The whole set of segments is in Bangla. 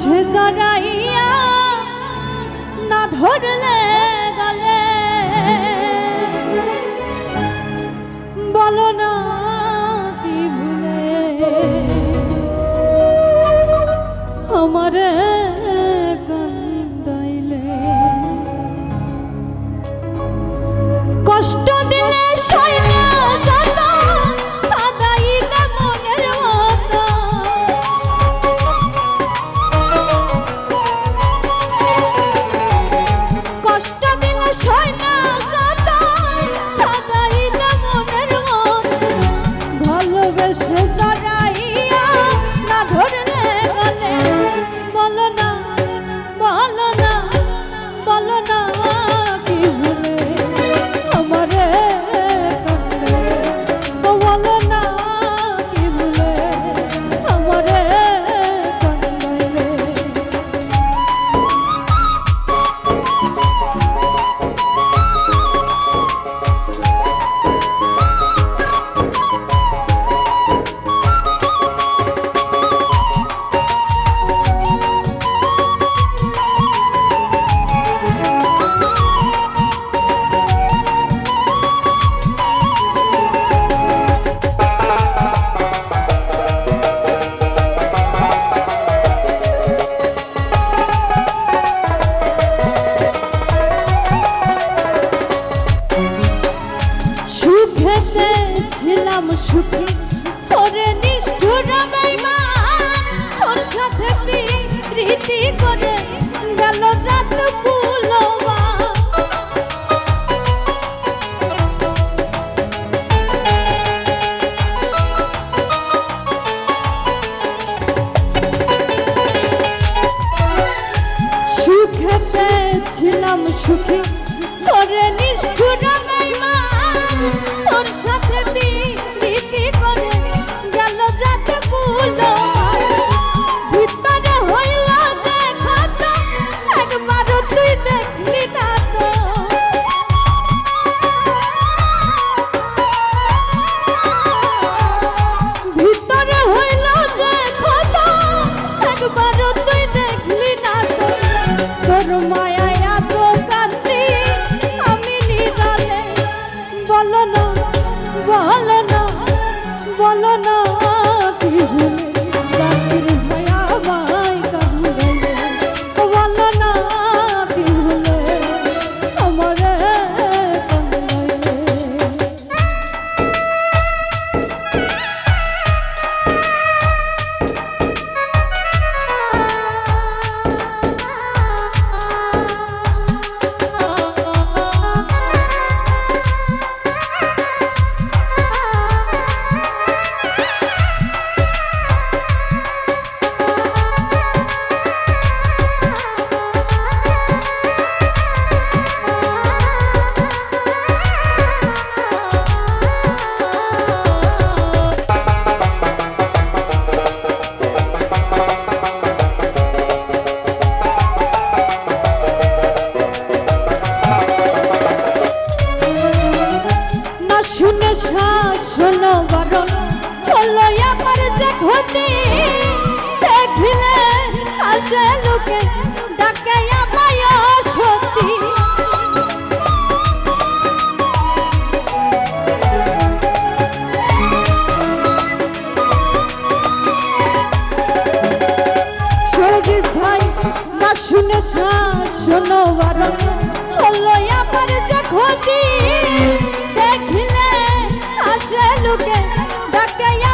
সে জাগাইয়া না ধরলে গালে। বলো না কি ভুলে? আমার ছিলাম সুখী, ওরে নিষ্ঠুর বেইমান তোর সাথে প্রীতি করে গেল জাত পুলমা সুখেতে ছিলাম সুখী তোরে নিষ্ঠুর তোর সাথে কথা শোনো বরণ। বলো আমার যে ক্ষতি। দেখলে আসে লোকে, ডাকে আমায় সত্যি শুনে শোনো বরণ। 这样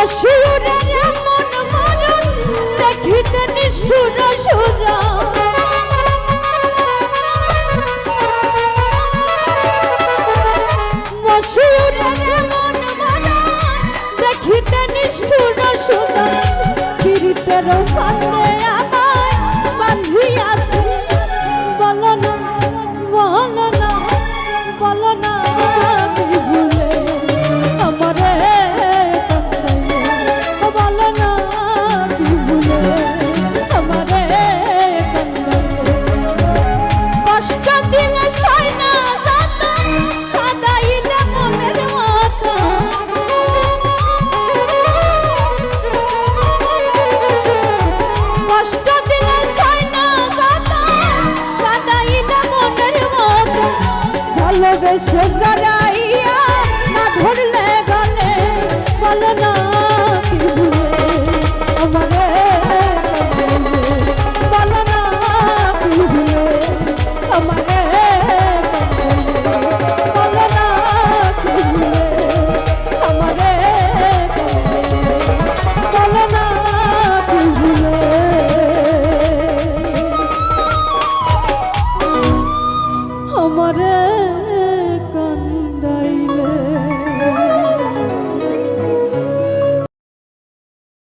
মশুরের এমন মরণ দেখিতে নিষ্ঠুর সোজা। মশুরের এমন মরণ দেখিতে নিষ্ঠুর সোজা। কীর্তের ফাঁক সোজা